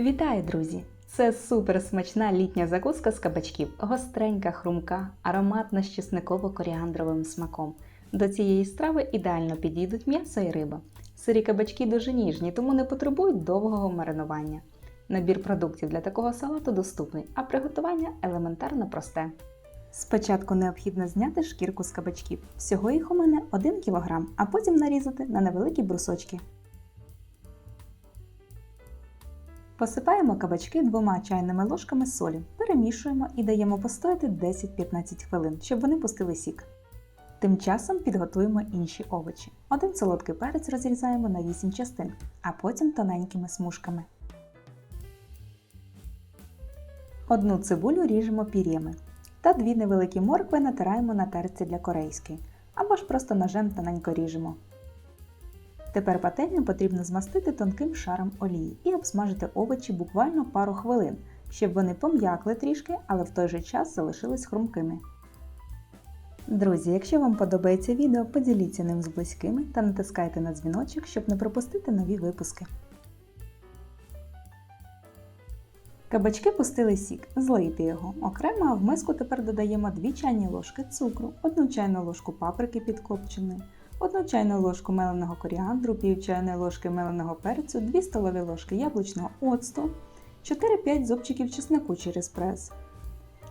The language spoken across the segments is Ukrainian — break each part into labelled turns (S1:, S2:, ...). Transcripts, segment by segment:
S1: Вітаю, друзі! Це супер смачна літня закуска з кабачків, гостренька, хрумка, ароматна з чесниково-коріандровим смаком. До цієї страви ідеально підійдуть м'ясо і риба. Сирі кабачки дуже ніжні, тому не потребують довгого маринування. Набір продуктів для такого салату доступний, а приготування елементарно просте. Спочатку необхідно зняти шкірку з кабачків. Всього їх у мене 1 кг, а потім нарізати на невеликі брусочки. Посипаємо кабачки двома чайними ложками солі, перемішуємо і даємо постояти 10-15 хвилин, щоб вони пустили сік. Тим часом підготуємо інші овочі. Один солодкий перець розрізаємо на 8 частин, а потім тоненькими смужками. Одну цибулю ріжемо пір'ями та дві невеликі моркви натираємо на терці для корейської, або ж просто ножем тоненько ріжемо. Тепер пательню потрібно змастити тонким шаром олії і обсмажити овочі буквально пару хвилин, щоб вони пом'якли трішки, але в той же час залишились хрумкими. Друзі, якщо вам подобається відео, поділіться ним з близькими та натискайте на дзвіночок, щоб не пропустити нові випуски. Кабачки пустили сік, злийте його. Окремо в миску тепер додаємо 2 чайні ложки цукру, 1 чайну ложку паприки підкопченої, 1 чайну ложку меленого коріандру, пів чайної ложки меленого перцю, 2 столові ложки яблучного оцту, 4-5 зубчиків чеснику через прес,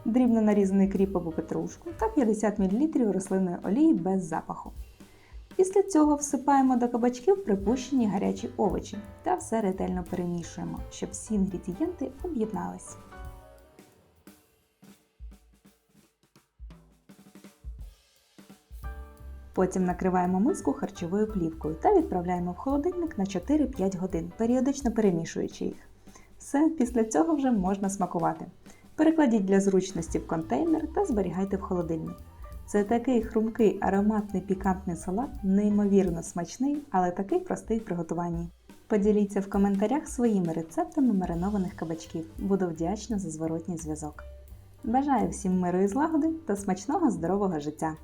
S1: дрібно нарізаний кріп або петрушку та 50 мл рослинної олії без запаху. Після цього всипаємо до кабачків припущені гарячі овочі та все ретельно перемішуємо, щоб всі інгредієнти об'єднались. Потім накриваємо миску харчовою плівкою та відправляємо в холодильник на 4-5 годин, періодично перемішуючи їх. Все, після цього вже можна смакувати. Перекладіть для зручності в контейнер та зберігайте в холодильник. Це такий хрумкий ароматний пікантний салат, неймовірно смачний, але такий простий в приготуванні. Поділіться в коментарях своїми рецептами маринованих кабачків. Буду вдячна за зворотній зв'язок. Бажаю всім миру і злагоди та смачного здорового життя!